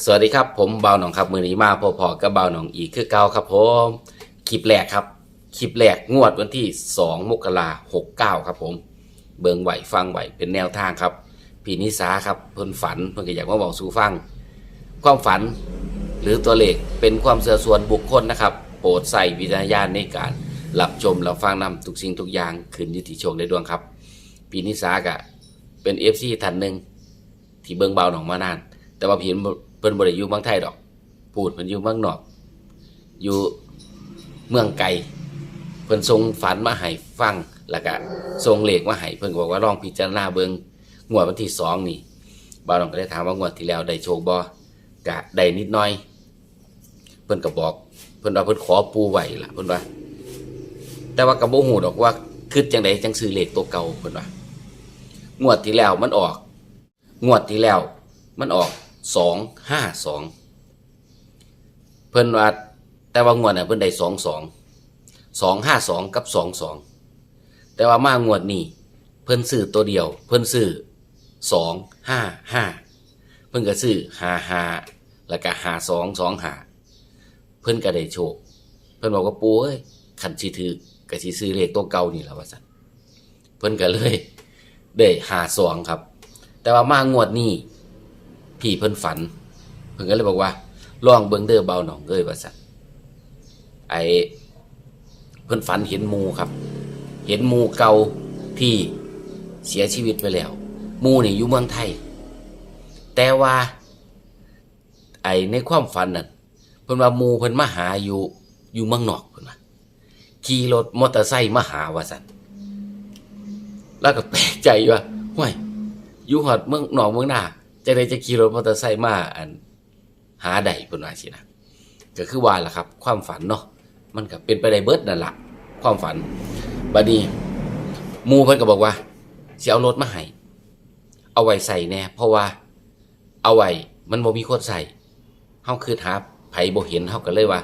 สวัสดีครับผมเบาหนองครับมือนี้มาพอๆกับเบาหนองอีกคือเก่าครับผมคลิปแรกครับคลิปแรกงวดวันที่ 2 มกราหกเก้าครับผม เบิงไหวฟังไหวเป็นแนวทางครับพี่นิสาครับเพิ่นฝันเพิ่นก็อยากมาบอกสู่ฟัง ความฝันหรือตัวเลขเป็นความเสื่อส่วนบุคคลนะครับ โปรดใส่วิจารณญาณในการรับชมรับฟังนำทุกสิ่งทุกอย่างขึ้นอยุติโชคในดวงครับพี่นิสากะเป็นเอฟซีท่านหนึ่งที่เบิงเบาหนองมานาน แต่ว่าพี่ เพิ่นบ่ได้อยู่เมืองไทยดอก พูดเพิ่นอยู่เมืองนอก อยู่เมืองไกลเพิ่นส่งฝันมาให้ฟังแล้วก็ส่งเลขมาให้เพิ่นก็บอกว่าลองพิจารณาเบิ่งงวดวันที่สองนี่บ่าวน้องก็ได้ถามว่างวดที่แล้วได้โชคบ่ก็ได้นิดหน่อย เพิ่นก็บอก เพิ่นว่าเพิ่นขอปูไว้ล่ะเพิ่นว่า แต่ว่าก็บ่ฮู้ดอกว่าคือจังไดจังซื้อเลขตัวเก่าเพิ่นว่างวดที่แล้วมันออก งวดที่แล้วมันออก สองห้าสองเพิ่นว่าแต่ว่างวดน่ะเพิ่นได้สองสองสองห้าสองกับสองสองแต่ว่ามางวดนี้เพิ่นซื้อตัวเดียว เพิ่นซื้อสองห้าห้าเพิ่นก็ซื้อห้าห้าแล้วก็ห้าสองสองห้าเพิ่นก็ได้โชคเพิ่นบอกว่าปูเอ้ยขันสิถือก็สิซื้อเลขตัวเก่านี่แหละว่าซั่นเพิ่นก็เลยได้ห้าสองครับ แต่ว่ามางวดนี้ พี่เพิ่นฝัน เพิ่นก็เลยบอกว่าลองเบิ่งเด้อเบาหนองเอ้ยว่าซั่นไอเพิ่นฝันเห็นมูครับ เห็นมูเก่าที่เสียชีวิตไปแล้ว มูนี่อยู่เมืองไทย แต่ว่า ไอในความฝันนั่นเพิ่นว่ามูเพิ่นมาหาอยู่อยู่เมืองนอกเพิ่นว่าขี่รถมอเตอร์ไซค์มาหาว่าซั่นแล้วก็แปลกใจว่าห้วยอยู่หอดเมืองนองเมืองหน้า จะไดจะขี่รถมอเตอร์ไซค์มาอันหาใดเพิ่นว่าสินะก็คือว่าล่ะครับ ความฝันเนาะมันก็เป็นไปได้เบิดนั่นล่ะความฝันบัดนี้หมู่เพิ่นก็บอกว่าสิเอารถมาให้เอาไว้ใส่แน่เพราะว่าเอาไว้มันบ่มีคนใส่เฮาคือหาไผบ่เห็นเฮาก็เลยว่า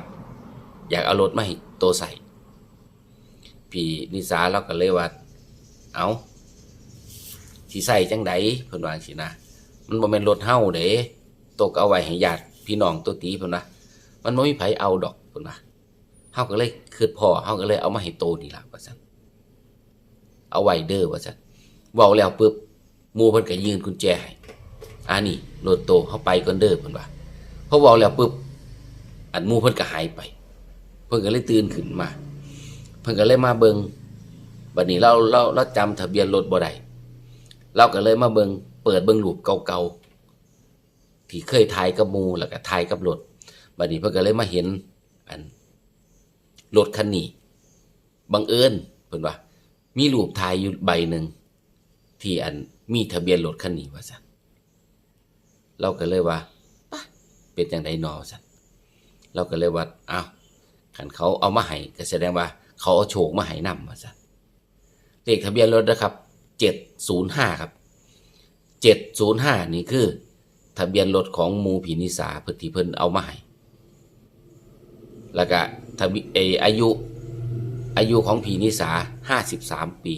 อยากเอารถมาให้โตใส่พี่นิสาเราก็เลยว่าเอาสิใส่จังไดเพิ่นว่าจังซี่นะ มันบ่แม่นรถเฮาเด้ตกเอาไว้ให้ญาติพี่น้องตัวตีพิ่นว่ามันบ่มีไผเอาดอกพิ่นว่าเฮาก็เลยคิดพอเฮาก็เลยเอามาให้โตนี่ล่ะว่าซั่นเอาไว้เด้อว่าซั่นเว้าแล้วปึ๊บหมู่เพิ่นก็ยืนกุญแจให้อ่านี่รถโตเฮาไปก่อนเด้อเพิ่นว่าพอเว้าแล้วปึ๊บอันหมู่เพิ่นก็หายไป เพิ่นก็เลยตื่นขึ้นมา เพิ่นก็เลยมาเบิงบัดนี้เราเราเราจำทะเบียนรถบ่ได้เราก็เลยมาเบิง ปิดเบิงรูปเก่าๆที่เคยถ่ายกับมูแล้วก็ถ่ายกับรถบัดนี้เพิ่นก็เลยมาเห็น อันรถคันนี้บังเอิญเพิ่นว่า มีรูปถ่ายอยู่ใบหนึ่งที่อันมีทะเบียนรถคันนี้ว่าซั่นเราก็เลยว่าปะเป็นจังไดหนอซั่นเราก็เลยว่าอ้าวคันเขาเอามาให้ก็แสดงว่า เขาเอาโชคมาให้นำว่าซั่นเลขทะเบียนรถนะครับเจ็ดศูนย์ห้าครับ เจ็ดศูนย์ห้านี่คือ ทะเบียนรถของมูผีนิสาเพิ่นที่เพิ่นเอามาให้แล้วก็ทะเบียอายุอายุของผีนิสาห้าสิบสามปี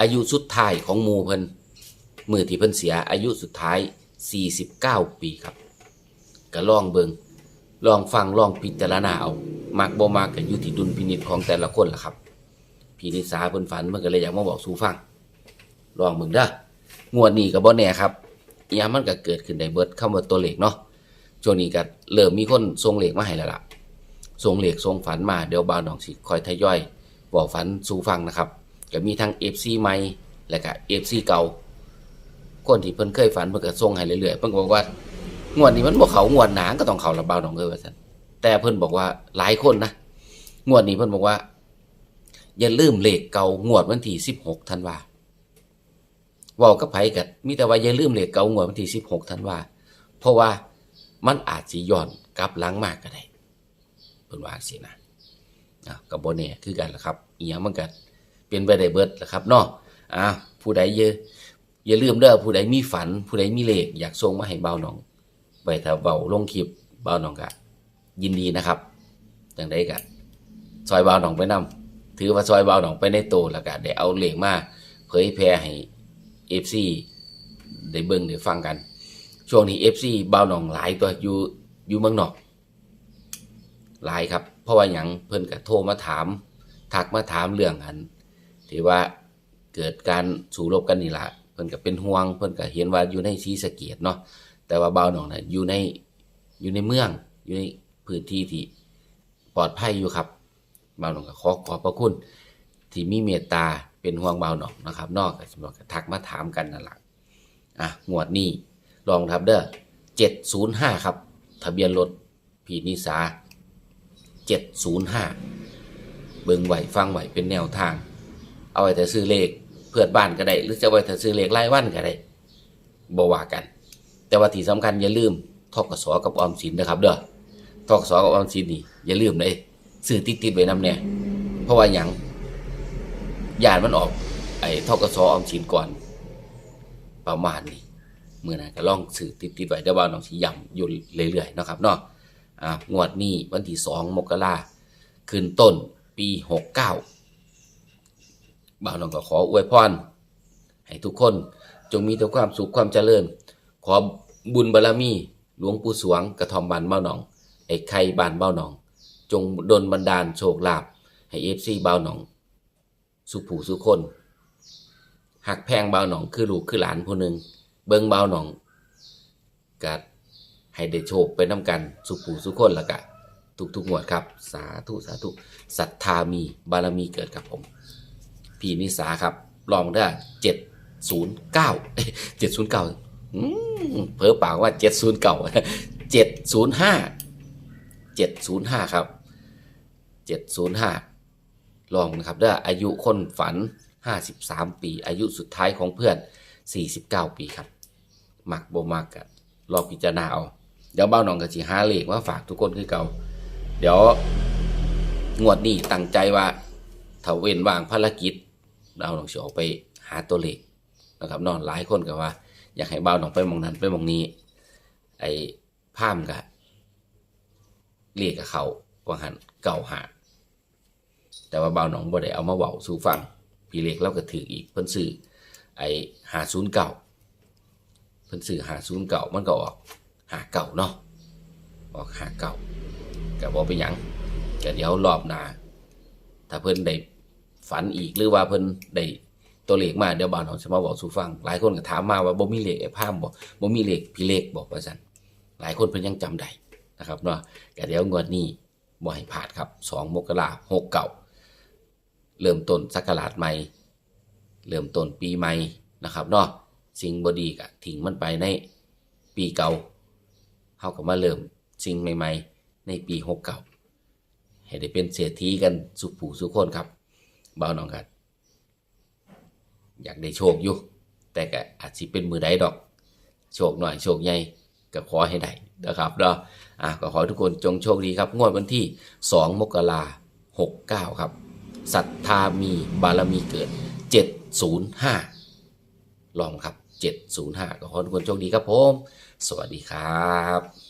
อายุสุดท้ายของมูเพิ่นมือที่เพิ่นเสียอายุสุดท้ายสี่สิบเก้าปีครับก็ลองเบิงลองฟังลองพิจารณาเอามักบ่มักก็อยู่ที่ดุลพินิจของแต่ละคนล่ะครับพี่นิสาเพิ่นฝันเพิ่นก็เลยอยากมาบอกสู่ฟังลองมึงเด้อ งวดนี้ก็บ่แน่ครับอีหยังมันก็เกิดขึ้นได้เบิร์ดคำว่าตัวเลขเนาะช่วงนี้ก็เริ่มมีคนส่งเลขมาให้แล้วล่ะส่งเลขส่งฝันมาเดี๋ยวบ่าวหนองสิคอยทยอยบอกฝันสู่ฟังนะครับก็มีทั้ง FC ใหม่และก็ FC เก่าคนที่เพิ่นเคยฝันเพิ่นก็ส่งให้เรื่อยๆเพิ่นบอกว่างวดนี้มันบ่เขางวดหนาก็ต้องเขาละบ่าวหนองเอ้ยว่าซั่นแต่เพิ่นบอกว่าหลายคนนะงวดนี้เพิ่นบอกว่า อย่าลืมเลขเก่างวดวันที่16ธันวาเว้ากับไผกัมีแต่ว่าอย่าลืมเลขเก่างวดวันที่16ธันวาเพราะว่ามันอาจสิย้อนกลับหลังมากก็ได้เพิ่นว่าจังซี่นะอะก็บ่แน่คือกันละครับอียังมันก็เป็นไปได้เบิดละครับเนาะอะผู้ใดอย่าอย่าลืมเด้อผู้ใดมีฝัน ผู้ใดมีเลขอยากส่งมาให้เบาหนองไว้ถ้าเว้าลงคลิปเบาหนองก็ยินดีนะครับจังไดก็ซอยเบาหนองไปนำถือว่าซอยเบาหนองไปในโตแล้วก็ได้เอาเหล็กมาเผยแพร่ให้ เอฟซีได้เบิ่งได้ฟังกัน ช่วงช่วงนี้ FC บาวหนองหลายตัวอยู่อยู่เมืองนอกหลายครับ เพราะว่าหยังเพิ่นก็โทรมาถามทักมาถามเรื่องอันที่ว่าเกิดการสู้รบกันนี่ละเพิ่นก็เป็นห่วง เพิ่นก็เห็นว่าอยู่ในศรีสเกษเนาะแต่ว่าบาวหนองน่ะอยู่ในอยู่ในเมืองอยู่ในพื้นที่ที่ปลอดภัยอยู่ครับบาวหนองก็ขอขอบพระคุณ ที่มีเมตตาเป็นห่วงเบาหนองนะครับ นอกจากสำหรับทักมาถามกันนั่นแหละอะงวดนี้ลองครับเด้อ705ครับ ทะเบียนรถพีนิสา705เบิ่งไหวฟังไหวเป็นแนวทาง เอาไว้แต่ซื้อเลขเพื่อนบ้านก็ได้ หรือจะไว้แต่ซื้อเลขรายวันก็ได้บว่ากัน แต่ว่าที่สำคัญอย่าลืมทกสกับออมสินนะครับ เด้อทกสกับออมสินนี่อย่าลืมเลยซื้อติดๆไว้นำแน่เพราะว่าหยัง ยานมันออก ไอ้ทกสออมสินก่อนประมาณนี้เมื้อนั้นก็ลองซื้อติดๆไว้เดี๋ยวว่าน้องสิย้ำอยู่เรื่อยๆนะครับเนาะอ่างวดนี้วันที่2มกราขึ้นต้นปี69บ่าวน้องก็ขออวยพรให้ทุกคนจงมีแต่ความสุขความเจริญ ขอบุญบารมีหลวงปู่สวงกระทอมบานเบ้าหนอง ไอ้ไข่บานเบ้าหนอง จงดลบันดาลโชคลาภให้เอฟซีเบ้าหนอง สุผู้สุคนหักแพงเบาหนองคือลูกคือหลานผู้หนึ่งเบิงเบาหนองกัดให้ได้โชคไปน้ำกัน สุผู้สุคนล้วกะทุกทุกๆงวดครับ สาธุสาธุศรัทธามีบารมีเกิดกับผมพี่นิสาครับลองได้เจ็ดศูนย์เก้าเจ็ดศูนย์เก้าเพิ่ปากว่าเจ็ดศูนย์เก้าเจ็ดศูนย์ห้าเจ็ดศูนย์ห้าครับเจ็ดศูนย์ห้า ลองนะครับได้อายุคนฝันห้าสิบสามปี อายุสุดท้ายของเพื่อนสี่สิบเก้าปีครับมักบ่มักอะลองพิจารณาเอาเดี๋ยวเบ้าหนองกับจีหาเลขมาฝากทุกคนคือเก่า เดี๋ยวงวดนี้ตั้งใจว่าถ้าเว้นวางภารกิจเราต้องสิออกไปหาตัวเลขนะครับนอนหลายคนก็ว่า อยากให้เบ่าวน้องไปมองนั้นไปมองนี้ ไอ้พามกะเรียกกับเขาว่าหันเก่าหา แต่ว่าบ่าวน้องบ่ได้เอามาเว้าสู่ฟังพี่เล็กเราก็ถืออีกเพิ่นซื้อไอ้หาศูนย์เก่าเพิ่นซื้อหาศูนย์เก่ามันก็ออกหาเก่าเนาะออกหาเก่าก็บ่เป็นหยังก็เดี๋ยวรอบหน้าถ้าเพิ่นได้ฝันอีกหรือว่าเพิ่นได้ตัวเลขมาเดี๋ยวบ่าวน้องจะมาบอกสู่ฟัง หลายคนก็ถามมาว่าบ่มีเลขไอ้พามบ่บ่มีเลขพี่เลขบอกว่าซั่นหลายคนเพิ่นยังจำได้นะครับเนาะก็เดี๋ยวงวดนี้บ่ให้พลาดครับ 2 มกราคม69 เริ่มต้นศักราชใหม่ เริ่มต้นปีใหม่นะครับเนาะสิ่งบดีก็ทิ้งมันไปในปีเก่าเฮาก็มาเริ่มสิ่งใหม่ ๆ ในปี69ให้ได้เป็นเศรษฐีกันสุขผู้สุขคนครับเบาหน่องกันอยากได้โชคอยู่ แต่ก็อาจสิเป็นมือใดดอก โชคหน่อยโชคใหญ่ก็ขอให้ได้นะครับเนาะอะก็ขอให้ทุกคนจงโชคดีครับ งวดวันที่ 2 มกราคม69ครับ ศรัทธามีบารมีเกิด 705 ลองครับ 705 ก็ขอให้ทุกคนโชคดีครับผม สวัสดีครับ